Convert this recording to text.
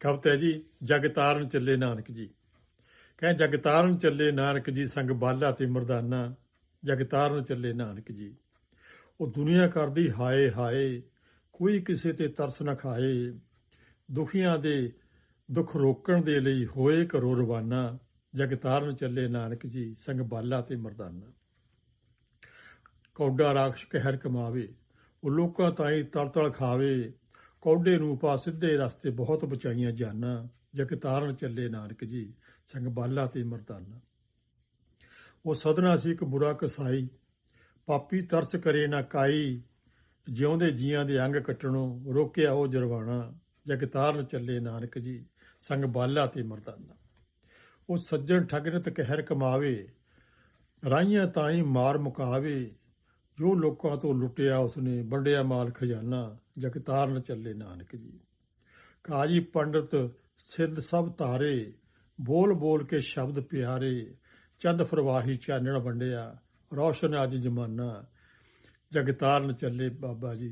ਕਵਤ ਹੈ ਜੀ, ਜਗਤਾਰਨ ਚੱਲੇ ਨਾਨਕ ਜੀ। ਕਹੇ, ਜਗਤਾਰਨ ਚੱਲੇ ਨਾਨਕ ਜੀ, ਸੰਗ ਬਾਲਾ ਤੇ ਮਰਦਾਨਾ। ਜਗਤਾਰਨ ਚੱਲੇ ਨਾਨਕ ਜੀ। ਉਹ ਦੁਨੀਆ ਕਰਦੀ ਹਾਏ ਹਾਏ, ਕੋਈ ਕਿਸੇ ਤੇ ਤਰਸ ਨਾ ਖਾਏ। ਦੁਖੀਆਂ ਦੇ ਦੁੱਖ ਰੋਕਣ ਦੇ ਲਈ ਹੋਏ ਘਰੋਂ ਰਵਾਨਾ। ਜਗਤਾਰਨ ਚੱਲੇ ਨਾਨਕ ਜੀ, ਸੰਗ ਬਾਲਾ ਤੇ ਮਰਦਾਨਾ। ਕੌਡਾ ਰਾਖਸ਼ ਕਹਿਰ ਕਮਾਵੇ, ਉਹ ਲੋਕਾਂ ਤਾਈਂ ਤਲ ਤਲ ਖਾਵੇ। ਕੌਡੇ ਨੂੰ ਪਾ ਸਿੱਧੇ ਰਸਤੇ ਬਹੁਤ ਬਚਾਈਆਂ ਜਾਨਾਂ ਜਗ ਤਾਰਨ ਚੱਲੇ ਨਾਨਕ ਜੀ, ਸੰਗ ਬਾਲਾ ਤੇ ਮਰਦਾਨਾ। ਉਹ ਸਦਨਾ ਸੀ ਇੱਕ ਬੁਰਾ ਕਸਾਈ, ਪਾਪੀ ਤਰਸ ਕਰੇ ਨਾ ਕਾਈ, ਜਿਉਂਦੇ ਜੀਆਂ ਦੇ ਅੰਗ ਕੱਟਣੋਂ ਰੋਕਿਆ ਉਹ ਜਰਵਾਣਾ ਜਗ ਤਾਰਨ ਚੱਲੇ ਨਾਨਕ ਜੀ, ਸੰਗ ਬਾਲਾ ਤੇ ਮਰਦਾਨਾ। ਉਹ ਸੱਜਣ ਠਗਨਤ ਕਹਿਰ ਕਮਾਵੇ, ਰਾਈਆਂ ਤਾਈ ਮਾਰ ਮੁਕਾਵੇ ਜੋ ਲੋਕਾਂ ਤੋਂ ਲੁੱਟਿਆ ਉਸਨੇ, ਵੰਡਿਆ ਮਾਲ ਖਜ਼ਾਨਾ ਜਗ ਤਾਰਨ ਚੱਲੇ ਨਾਨਕ ਜੀ। ਕਾਜੀ ਪੰਡਤ ਸਿੱਧ ਸਭ ਧਾਰੇ ਬੋਲ ਬੋਲ ਕੇ ਸ਼ਬਦ ਪਿਆਰੇ, ਚੰਦ ਫਰਵਾਹੀ ਚਾਨਣ ਵੰਡਿਆ, ਰੌਸ਼ਨ ਅੱਜ ਜਮਾਨਾ ਜਗਤਾਰਨ ਚੱਲੇ ਬਾਬਾ ਜੀ।